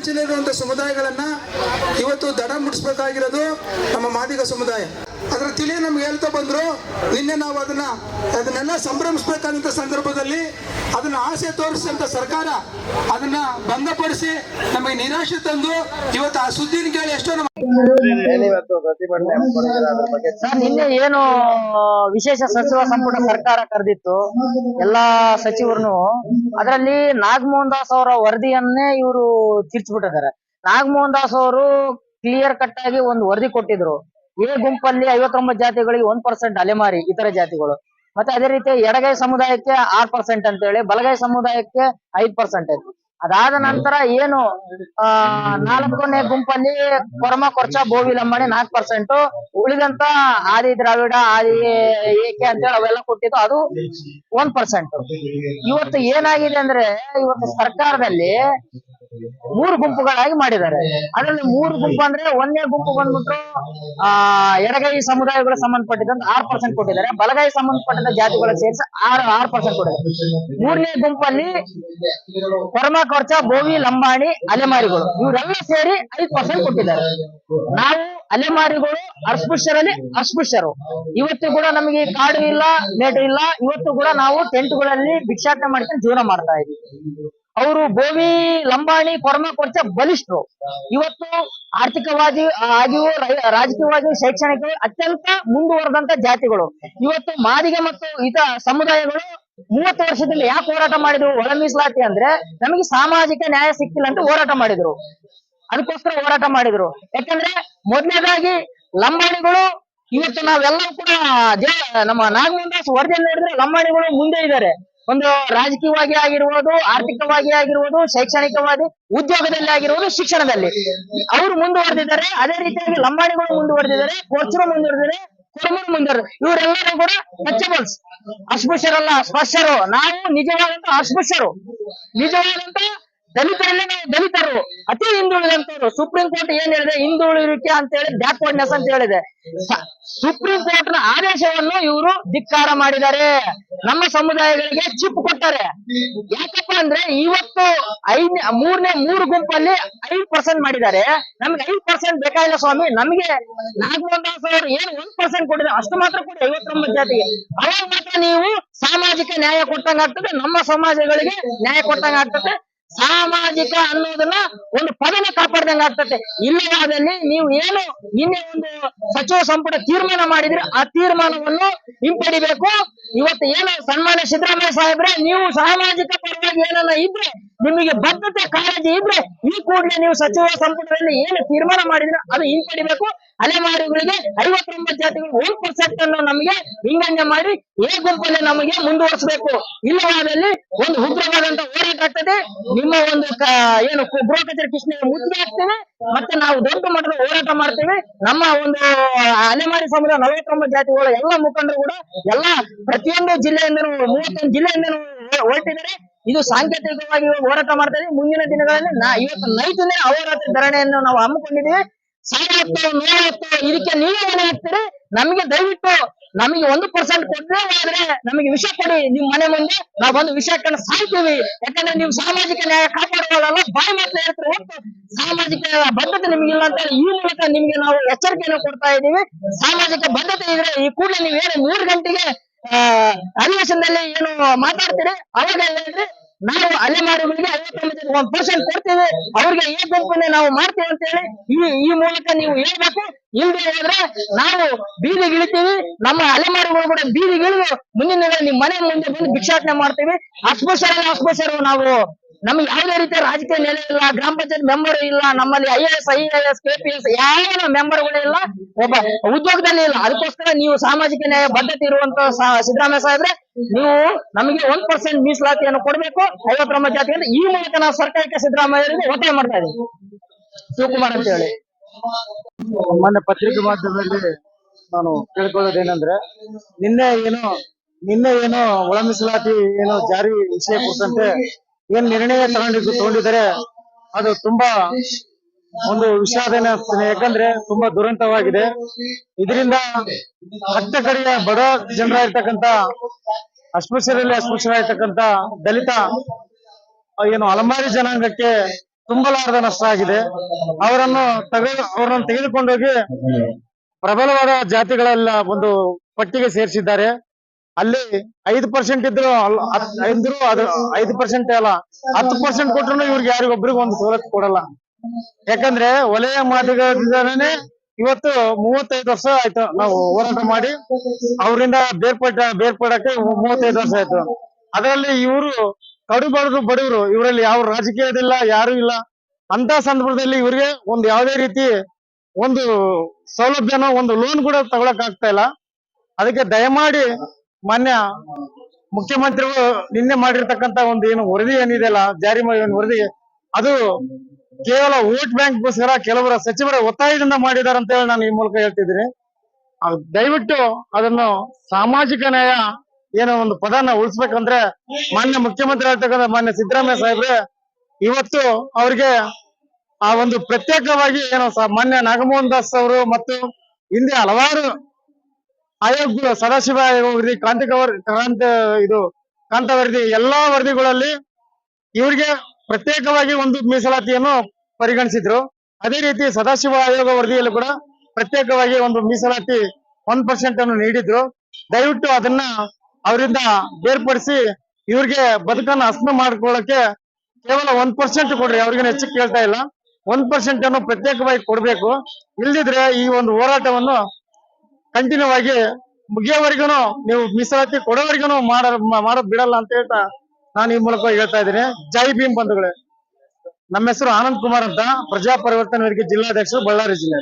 ಅಂಚಿನಲ್ಲಿರುವಂತಹ ಸಮುದಾಯಗಳನ್ನ ಇವತ್ತು ದಡ ಮುಟ್ಟಿಸ್ಬೇಕಾಗಿರೋದು ನಮ್ಮ ಮಾದಿಗ ಸಮುದಾಯ. ಅದರ ತಿಳಿ ನಮ್ಗೆ ಹೇಳ್ತಾ ಬಂದ್ರು, ನಿನ್ನೆ ನಾವು ಅದನ್ನ ಅದನ್ನೆಲ್ಲ ಸಂಭ್ರಮಿಸ್ಬೇಕಾದಂತ ಸಂದರ್ಭದಲ್ಲಿ ಅದನ್ನ ಆಸೆ ತೋರಿಸಿದಂತ ಸರ್ಕಾರ ಅದನ್ನ ಭಂಗಪಡಿಸಿ ನಮಗೆ ನಿರಾಶೆ ತಂದು ಇವತ್ತು ಆ ಸುದ್ದಿನ ಕೇಳಿ ಎಷ್ಟೋ ಸರ್, ನಿನ್ನೆ ಏನು, ವಿಶೇಷ ಸಚಿವ ಸಂಪುಟ ಸರ್ಕಾರ ಕರೆದಿತ್ತು, ಎಲ್ಲಾ ಸಚಿವರನ್ನು. ಅದರಲ್ಲಿ ನಾಗಮೋಹನ್ ದಾಸ್ ಅವರ ವರದಿಯನ್ನೇ ಇವರು ತಿರ್ಚ್ಬಿಟ್ಟಿದ್ದಾರೆ. ನಾಗಮೋಹನ್ ದಾಸ್ ಅವರು ಕ್ಲಿಯರ್ ಕಟ್ ಆಗಿ ಒಂದು ವರದಿ ಕೊಟ್ಟಿದ್ರು. ಎ ಗುಂಪಲ್ಲಿ ಐವತ್ತೊಂಬತ್ತು ಜಾತಿಗಳಿಗೆ ಒಂದ್ ಪರ್ಸೆಂಟ್ ಅಲೆಮಾರಿ ಇತರ ಜಾತಿಗಳು. ಮತ್ತೆ ಅದೇ ರೀತಿ ಎಡಗೈ ಸಮುದಾಯಕ್ಕೆ ಆರ್ ಪರ್ಸೆಂಟ್ ಅಂತ ಹೇಳಿ ಬಲಗೈ ಸಮುದಾಯಕ್ಕೆ ಐದ್ ಪರ್ಸೆಂಟ್ ಅದಾದ ನಂತರ ಏನು, ಆ, ನಾಲ್ಕನೇ ಗುಂಪಲ್ಲಿ ಕೊರಮ ಕೊರ್ಚ ಬೋವಿ ಲಂಬಾಣಿ ನಾಲ್ಕು ಪರ್ಸೆಂಟ್ ಉಳಿದಂತ ಆದಿ ದ್ರಾವಿಡ, ಆದಿ ಏಕೆ ಅಂತೇಳಿ ಅವೆಲ್ಲ ಕೊಟ್ಟಿದ್ದು ಅದು ಒಂದ್ ಪರ್ಸೆಂಟ್ ಇವತ್ತು ಏನಾಗಿದೆ ಅಂದ್ರೆ, ಇವತ್ತು ಸರ್ಕಾರದಲ್ಲಿ ಮೂರು ಗುಂಪುಗಳಾಗಿ ಮಾಡಿದ್ದಾರೆ. ಅದರಲ್ಲಿ ಮೂರು ಗುಂಪು ಅಂದ್ರೆ ಒಂದನೇ ಗುಂಪು ಬಂದ್ಬಿಟ್ಟು, ಆ, ಎಡಗೈ ಸಮುದಾಯಗಳ ಸಂಬಂಧಪಟ್ಟಿದ್ದಂತ ಆರ್ ಪರ್ಸೆಂಟ್ ಕೊಟ್ಟಿದ್ದಾರೆ. ಬಲಗೈ ಸಂಬಂಧಪಟ್ಟಂತ ಜಾತಿಗಳ ಸೇರಿಸಿ ಆರು, ಆರ್ ಪರ್ಸೆಂಟ್ ಕೊಟ್ಟಿದ್ದಾರೆ. ಮೂರನೇ ಗುಂಪಲ್ಲಿ ಕೊರಮ ಕೊರ್ಚ ಬೋವಿ ಲಂಬಾಣಿ, ಅಲೆಮಾರಿಗಳು. ಇವರೆಲ್ಲ ಸೇರಿ ಐದು ಪರ್ಸೆಂಟ್ ಕೊಟ್ಟಿದ್ದಾರೆ. ನಾವು ಅಲೆಮಾರಿಗಳು, ಅಸ್ಪೃಶ್ಯರಲ್ಲಿ ಅಸ್ಪೃಶ್ಯರು. ಇವತ್ತು ಕೂಡ ನಮಗೆ ಕಾಡು ಇಲ್ಲ ಮೇಟು ಇಲ್ಲ. ಇವತ್ತು ಕೂಡ ನಾವು ಟೆಂಟ್ಗಳಲ್ಲಿ ಭಿಕ್ಷಾಟನೆ ಮಾಡ್ಕೊಂಡು ಜೀವನ ಮಾಡ್ತಾ ಇದೀವಿ ಅವರು ಭೂಮಿ ಲಂಬಾಣಿ ಕೊರಮ ಕೊರ್ಚ ಬಲಿಷ್ಠರು. ಇವತ್ತು ಆರ್ಥಿಕವಾಗಿ ಆಗಿಯೂ ರಾಜಕೀಯವಾಗಿ ಶೈಕ್ಷಣಿಕ ಅತ್ಯಂತ ಮುಂದುವರೆದಂತ ಜಾತಿಗಳು. ಇವತ್ತು ಮಾದಿಗೆ ಮತ್ತು ಇತ ಸಮುದಾಯಗಳು ಮೂವತ್ತು ವರ್ಷದಲ್ಲಿ ಯಾಕೆ ಹೋರಾಟ ಮಾಡಿದ್ರು? ಒಳ ಮೀಸಲಾತಿ ಅಂದ್ರೆ ನಮಗೆ ಸಾಮಾಜಿಕ ನ್ಯಾಯ ಸಿಕ್ಕಿಲ್ಲ ಅಂತ ಹೋರಾಟ ಮಾಡಿದ್ರು. ಅದಕ್ಕೋಸ್ಕರ ಹೋರಾಟ ಮಾಡಿದ್ರು. ಯಾಕಂದ್ರೆ ಮೊದಲನೇದಾಗಿ ಲಂಬಾಣಿಗಳು ಇವತ್ತು ನಾವೆಲ್ಲರೂ ಕೂಡ ನಮ್ಮ ನಾಗಮೋಹನ್ ದಾಸ್ ವರದಿ ನೋಡಿದ್ರೆ ಲಂಬಾಣಿಗಳು ಮುಂದೆ ಇದ್ದಾರೆ. ಒಂದು ರಾಜಕೀಯವಾಗಿ ಆಗಿರ್ಬೋದು, ಆರ್ಥಿಕವಾಗಿ ಆಗಿರ್ಬೋದು, ಶೈಕ್ಷಣಿಕವಾಗಿ, ಉದ್ಯೋಗದಲ್ಲಿ ಆಗಿರ್ಬೋದು, ಶಿಕ್ಷಣದಲ್ಲಿ. ಅವರು ಮುಂದುವರೆದಿದ್ದಾರೆ, ಅದೇ ರೀತಿಯಾಗಿ ಲಂಬಾಣಿಗಳು ಮುಂದುವರೆದಿದ್ದಾರೆ ಕೋರ್ಚರು ಮುಂದುವರೆದಿದ್ದಾರೆ, ಕುರುಮರು ಮುಂದುವರೆದ ಇವರೆಲ್ಲರೂ ಕೂಡ ಟಚಬಲ್ಸ್ ಅಸ್ಪೃಶ್ಯರಲ್ಲ ಸ್ಪರ್ಶರು ನಾವು ನಿಜವಾದಂತ ಅಸ್ಪೃಶ್ಯರು. ನಿಜವಾದಂತ ದಲಿತರಲ್ಲೇ ನಾವು ದಲಿತರು. ಅತಿ ಹಿಂದುಳಿದಂತವ್ರು. ಸುಪ್ರೀಂ ಕೋರ್ಟ್ ಏನ್ ಹೇಳಿದೆ? ಹಿಂದುಳಿಕೆ ಅಂತ ಹೇಳಿ ಬ್ಯಾಕ್ವರ್ಡ್ನೆಸ್ ಅಂತ ಹೇಳಿದೆ. ಸುಪ್ರೀಂ ಕೋರ್ಟ್ನ ಆದೇಶವನ್ನು ಇವರು ಧಿಕ್ಕಾರ ಮಾಡಿದ್ದಾರೆ. ನಮ್ಮ ಸಮುದಾಯಗಳಿಗೆ ಚಿಪ್ ಕೊಟ್ಟಾರೆ. ಯಾಕಪ್ಪ ಅಂದ್ರೆ ಇವತ್ತು ಐದ್, ಮೂರನೇ ಮೂರು ಗುಂಪಲ್ಲಿ ಐದ್ ಪರ್ಸೆಂಟ್ ಮಾಡಿದ್ದಾರೆ. ನಮ್ಗೆ ಐದ್ ಪರ್ಸೆಂಟ್ ಬೇಕಾಗಿಲ್ಲ ಸ್ವಾಮಿ. ನಮ್ಗೆ ನಾಗಮೋಹನ್ ದಾಸ್ ಅವರು ಏನು ಒಂದ್ ಪರ್ಸೆಂಟ್ ಕೊಟ್ಟಿದೆ ಅಷ್ಟು ಮಾತ್ರ ಕೊಡಿ, ಐವತ್ತೊಂಬತ್ತು ಜಾತಿಗೆ. ಅವಾಗ ಮಾತ್ರ ನೀವು ಸಾಮಾಜಿಕ ನ್ಯಾಯ ಕೊಟ್ಟಂಗಾಗ್ತದೆ ನಮ್ಮ ಸಮಾಜಗಳಿಗೆ ನ್ಯಾಯ ಕೊಟ್ಟಂಗ ಆಗ್ತದೆ. ಸಾಮಾಜಿಕ ಅನ್ನೋದನ್ನ ಒಂದು ಪದನ ಕಾಪಾಡ್ದಂಗ ಆಗ್ತದೆ ಇಲ್ಲವಾದಲ್ಲಿ ನೀವು ಏನು ನಿನ್ನೆ ಒಂದು ಸಚಿವ ಸಂಪುಟ ತೀರ್ಮಾನ ಮಾಡಿದ್ರೆ ಆ ತೀರ್ಮಾನವನ್ನು ಹಿಂಪಡಿಬೇಕು. ಇವತ್ತು ಏನು ಸನ್ಮಾನ್ಯ ಸಿದ್ದರಾಮಯ್ಯ ಸಾಹೇಬ್ರೆ, ನೀವು ಸಾಮಾಜಿಕ ಪರವಾಗಿ ಏನನ್ನ ಇದ್ರೆ, ನಿಮಗೆ ಬದ್ಧತೆ ಕಾಳಜಿ ಇದ್ರೆ, ಈ ಕೂಡಲೇ ನೀವು ಸಚಿವ ಸಂಪುಟದಲ್ಲಿ ಏನು ತೀರ್ಮಾನ ಮಾಡಿದ್ರೆ ಅದು ಹಿಂಪಡಿಬೇಕು. ಅಲೆಮಾರಿಗಳಿಗೆ ಐವತ್ತೊಂಬತ್ತು ಜಾತಿಗಳು ಒಂದು ಪರ್ಸೆಂಟ್ ಅನ್ನು ನಮಗೆ ಹಿಂಗಂಗೆ ಮಾಡಿ ಏ ಗುಂಪಲ್ಲಿ ನಮಗೆ ಮುಂದುವರಿಸಬೇಕು. ಇಲ್ಲವಾದಲ್ಲಿ ಒಂದು ಉಗ್ರವಾದಂತ ಹೋರಾಟ ಆಗ್ತದೆ. ನಿಮ್ಮ ಒಂದು ಏನು ಗೃಹ ಕಚೇರಿ ಕೃಷ್ಣ ಮುತ್ತಿಗೆ ಹಾಕ್ತೇವೆ ಮತ್ತೆ ನಾವು ದೊಡ್ಡ ಮಟ್ಟದ ಹೋರಾಟ ಮಾಡ್ತೇವೆ. ನಮ್ಮ ಒಂದು ಅಲೆಮಾರಿ ಸಮುದಾಯ ನಲವತ್ತೊಂಬತ್ತು ಜಾತಿಗಳ ಎಲ್ಲ ಮುಖಂಡರು ಕೂಡ ಎಲ್ಲ ಪ್ರತಿಯೊಂದು ಜಿಲ್ಲೆಯಿಂದ ಮೂವತ್ತೊಂದು ಜಿಲ್ಲೆಯಿಂದ ಹೊರಟಿದ್ದಾರೆ. ಇದು ಸಾಂಕೇತಿಕವಾಗಿ ಹೋರಾಟ ಮಾಡ್ತಾ ಮುಂದಿನ ದಿನಗಳಲ್ಲಿ ನಾ, ಇವತ್ತು ನೈತನೇ ಅಹೋರಾತ್ರಿ ಧರಣೆಯನ್ನು ನಾವು ಹಮ್ಮಿಕೊಂಡಿದ್ದೇವೆ. ಸಾವಿರತ್ತು ನೂರತ್ತು ಇದಕ್ಕೆ ನೀವೇ ಮನೆ ನಮಗೆ ದಯವಿಟ್ಟು ನಮಗೆ ಒಂದು ಪರ್ಸೆಂಟ್ ಕೊಡ್ಲೇ ಆದ್ರೆ ನಮಗೆ ವಿಷ ಕೊಡಿ, ನಿಮ್ ಮನೆ ಮುಂದೆ ನಾವು ಬಂದು ವಿಷ ಕಂಡು ಸಾಯ್ತೀವಿ. ಯಾಕಂದ್ರೆ ನೀವು ಸಾಮಾಜಿಕ ನ್ಯಾಯ ಕಾಪಾಡುವಲ್ಲ ಬಾಯಿ ಹೇಳ್ತಾರೆ ಹೊರತು ಸಾಮಾಜಿಕ ಬದ್ಧತೆ ನಿಮ್ಗಿಲ್ಲ ಅಂತ ಹೇಳಿ ಈ ಮೂಲಕ ನಿಮ್ಗೆ ನಾವು ಎಚ್ಚರಿಕೆಯನ್ನು ಕೊಡ್ತಾ ಇದ್ದೀವಿ. ಸಾಮಾಜಿಕ ಬದ್ಧತೆ ಇದ್ರೆ ಈ ಕೂಡಲೇ ನೀವು ಏನು ಮೂರು ಗಂಟೆಗೆ ಅಧಿವೇಶನದಲ್ಲಿ ಏನು ಮಾತಾಡ್ತೀರಿ? ಅವಾಗ ಹೇಳ್ರಿ. ನಾವು ಅಲೆಮಾರಿಗಳಿಗೆ ಐವತ್ತೊಂಬತ್ತು ಒಂದ್ ಪರ್ಸೆಂಟ್ ಕೊಡ್ತೀವಿ ಅವ್ರಿಗೆ ಈ ಗುಂಪನ್ನೇ ನಾವು ಮಾಡ್ತೀವಿ ಅಂತ ಹೇಳಿ ಈ ಈ ಮೂಲಕ ನೀವು ಹೇಳ್ಬೇಕು. ಇಲ್ದೇ ಹೋದ್ರೆ ನಾವು ಬೀದಿಗೆ ಇಳಿತೀವಿ ನಮ್ಮ ಅಲೆಮಾರಿಗಳು ಕೂಡ ಬೀದಿಗೆ ಇಳಿದು ಮುಂದಿನ ದಿನ ನಿಮ್ ಮನೆ ಮುಂದೆ ಬಂದು ಭಿಕ್ಷಾಟನೆ ಮಾಡ್ತೀವಿ. ಅಸ್ಪೃಶ್ಯರಲ್ಲ ಅಸ್ಪೃಶ್ಯರು ನಾವು ನಮ್ಗೆ ಯಾವುದೇ ರೀತಿಯ ರಾಜಕೀಯ ನೆಲೆ ಇಲ್ಲ, ಗ್ರಾಮ ಪಂಚಾಯತ್ ಮೆಂಬರ್ ಇಲ್ಲ, ನಮ್ಮಲ್ಲಿ I S I S K P S ಯಾವ ಮೆಂಬರ್ಗಳು ಇಲ್ಲ, ಒಬ್ಬ ಉದ್ಯೋಗದಲ್ಲಿ ಇಲ್ಲ. ಅದಕ್ಕೋಸ್ಕರ ನೀವು ಸಾಮಾಜಿಕ ನ್ಯಾಯ ಬದ್ಧತೆ ಇರುವಂತ ಸಿದ್ದರಾಮಯ್ಯ ಸಾಹೇಬ್ರೆ, ನೀವು ನಮಗೆ ಒಂದ್ ಪರ್ಸೆಂಟ್ ಮೀಸಲಾತಿಯನ್ನು ಕೊಡಬೇಕು ಐವತ್ತೊಂಬತ್ತು ಜಾತಿ ಅಂದ್ರೆ ಈ ಮೂಲಕ ನಾವು ಸರ್ಕಾರಕ್ಕೆ ಸಿದ್ದರಾಮಯ್ಯ ಒತ್ತಾಯ ಮಾಡ್ತಾ ಇದ್ದೀವಿ. ಶಿವಕುಮಾರ್ ಅಂತ ಹೇಳಿ. ಮೊನ್ನೆ ಪತ್ರಿಕೆ ಮಾಧ್ಯಮದಲ್ಲಿ ನಾನು ಕೇಳ್ಕೊಳ್ಳೋದೇನಂದ್ರೆ ನಿನ್ನೆ ಏನು ನಿನ್ನೆ ಏನು ಒಳ ಮೀಸಲಾತಿ ಏನು ಜಾರಿ ವಿಷಯ ಕುರಿತಂತೆ ಏನ್ ನಿರ್ಣಯ ತಗೊಂಡಿದ್ದು ತಗೊಂಡಿದ್ದಾರೆ, ಅದು ತುಂಬಾ ಒಂದು ವಿಷಾದನೆ ಯಾಕಂದ್ರೆ ತುಂಬಾ ದುರಂತವಾಗಿದೆ. ಇದರಿಂದ ಕಟ್ಟ ಕಡೆಯ ಬಡ ಜನರಾಗಿರ್ತಕ್ಕಂತ ಅಸ್ಪೃಶ್ಯರಲ್ಲಿ ಅಸ್ಪೃಶ್ಯರಾಗಿರ್ತಕ್ಕಂತ ದಲಿತ ಏನು ಅಲಮಾರಿ ಜನಾಂಗಕ್ಕೆ ತುಂಬಲಾರದ ನಷ್ಟ ಆಗಿದೆ. ಅವರನ್ನು ತೆಗೆದು, ಅವರನ್ನು ತೆಗೆದುಕೊಂಡೋಗಿ ಪ್ರಬಲವಾದ ಜಾತಿಗಳೆಲ್ಲ ಒಂದು ಪಟ್ಟಿಗೆ ಸೇರಿಸಿದ್ದಾರೆ. ಅಲ್ಲಿ ಐದು ಪರ್ಸೆಂಟ್ ಇದ್ರು ಇದ್ರು ಅದು ಐದು ಪರ್ಸೆಂಟ್ ಅಲ್ಲ. ಹತ್ತು ಪರ್ಸೆಂಟ್ ಕೊಟ್ರು ಇವ್ರಿಗೆ ಯಾರಿಗೊಬ್ರಿಗೂ ಒಂದು ಸವಲತ್ತು ಕೊಡಲ್ಲ. ಯಾಕಂದ್ರೆ ಒಲೆಯ ಮಾದಿಗರಿಂದನೇ ಇವತ್ತು ಮೂವತ್ತೈದು ವರ್ಷ ಆಯ್ತು ನಾವು ಹೋರಾಟ ಮಾಡಿ. ಅವರಿಂದ ಬೇರ್ಪಟ್ಟ, ಬೇರ್ಪಡಕ್ಕೆ ಮೂವತ್ತೈದು ವರ್ಷ ಆಯ್ತು. ಅದರಲ್ಲಿ ಇವರು ಕಡು ಬಡವರು ಬಡವರು ಇವರಲ್ಲಿ ಯಾವ ರಾಜಕೀಯದಿಲ್ಲ, ಯಾರು ಇಲ್ಲ. ಅಂತ ಸಂದರ್ಭದಲ್ಲಿ ಇವರಿಗೆ ಒಂದು ಯಾವುದೇ ರೀತಿ ಒಂದು ಸೌಲಭ್ಯನ ಒಂದು ಲೋನ್ ಕೂಡ ತಗೊಳಕ್ ಆಗ್ತಾ ಇಲ್ಲ. ಅದಕ್ಕೆ ದಯಮಾಡಿ ಮಾನ್ಯ ಮುಖ್ಯಮಂತ್ರಿಗಳು ನಿನ್ನೆ ಮಾಡಿರ್ತಕ್ಕಂತ ಒಂದು ಏನು ವರದಿ ಏನಿದೆಯಲ್ಲ ಜಾರಿ ಮಾಡಿದ ವರದಿ, ಅದು ಕೇವಲ ವೋಟ್ ಬ್ಯಾಂಕ್ಗೋಸ್ಕರ ಕೆಲವರ ಸಚಿವರ ಒತ್ತಾಯದಿಂದ ಮಾಡಿದ್ದಾರೆ ಅಂತ ಹೇಳಿ ನಾನು ಈ ಮೂಲಕ ಹೇಳ್ತಿದ್ದೀನಿ. ದಯವಿಟ್ಟು ಅದನ್ನು ಸಾಮಾಜಿಕ ನ್ಯಾಯ ಏನೋ ಒಂದು ಪದನ ಉಳಿಸ್ಬೇಕಂದ್ರೆ ಮಾನ್ಯ ಮುಖ್ಯಮಂತ್ರಿ ಹೇಳ್ತಕ್ಕಂಥ ಮಾನ್ಯ ಸಿದ್ದರಾಮಯ್ಯ ಸಾಹೇಬ್ರೆ, ಇವತ್ತು ಅವ್ರಿಗೆ ಆ ಒಂದು ಪ್ರತ್ಯೇಕವಾಗಿ ಏನೋ ಮಾನ್ಯ ನಾಗಮೋಹನ್ ದಾಸ್ ಅವರು ಮತ್ತು ಹಿಂದೆ ಹಲವಾರು ಆಯೋಗಗಳು ಸದಾಶಿವ ಆಯೋಗ ವರದಿ ಕ್ರಾಂತಿಕ ಕ್ರಾಂತಿ ಇದು ಕಾಂತ ವರದಿ ಎಲ್ಲಾ ವರದಿಗಳಲ್ಲಿ ಇವರಿಗೆ ಪ್ರತ್ಯೇಕವಾಗಿ ಒಂದು ಮೀಸಲಾತಿಯನ್ನು ಪರಿಗಣಿಸಿದ್ರು. ಅದೇ ರೀತಿ ಸದಾಶಿವ ಆಯೋಗ ವರದಿಯಲ್ಲೂ ಕೂಡ ಪ್ರತ್ಯೇಕವಾಗಿ ಒಂದು ಮೀಸಲಾತಿ ಒನ್ ಪರ್ಸೆಂಟ್ ಅನ್ನು ನೀಡಿದ್ರು. ದಯವಿಟ್ಟು ಅದನ್ನ ಅವರಿಂದ ಬೇರ್ಪಡಿಸಿ ಇವ್ರಿಗೆ ಬದುಕನ್ನು ಅಸ್ಮ ಮಾಡ್ಕೊಳ್ಳಕ್ಕೆ ಕೇವಲ ಒಂದ್ ಪರ್ಸೆಂಟ್ ಕೊಡ್ರಿ ಅವ್ರಿಗೆ ಹೆಚ್ಚು ಕೇಳ್ತಾ ಇಲ್ಲ. ಒಂದ್ ಪರ್ಸೆಂಟ್ ಅನ್ನು ಪ್ರತ್ಯೇಕವಾಗಿ ಕೊಡ್ಬೇಕು. ಇಲ್ದಿದ್ರೆ ಈ ಒಂದು ಹೋರಾಟವನ್ನು ಕಂಟಿನ್ಯೂ ಆಗಿ ಮುಗಿಯೋವರೆಗೂ ನೀವು ಮೀಸಲಾತಿ ಕೊಡೋವರೆಗೂ ಮಾಡ ಮಾಡೋದ್ ಬಿಡಲ್ಲ ಅಂತ ಹೇಳ್ತಾ ನಾನು ಈ ಮೂಲಕ ಹೇಳ್ತಾ ಇದ್ದೀನಿ. ಜೈ ಭೀಮ್ ಬಂಧುಗಳೇ. ನಮ್ಮ ಹೆಸರು ಆನಂದ್ ಕುಮಾರ್ ಅಂತ ಪ್ರಜಾ ಪರಿವರ್ತನೆ ವೇದಿಕೆ ಜಿಲ್ಲಾಧ್ಯಕ್ಷರು ಬಳ್ಳಾರಿ ಜಿಲ್ಲೆ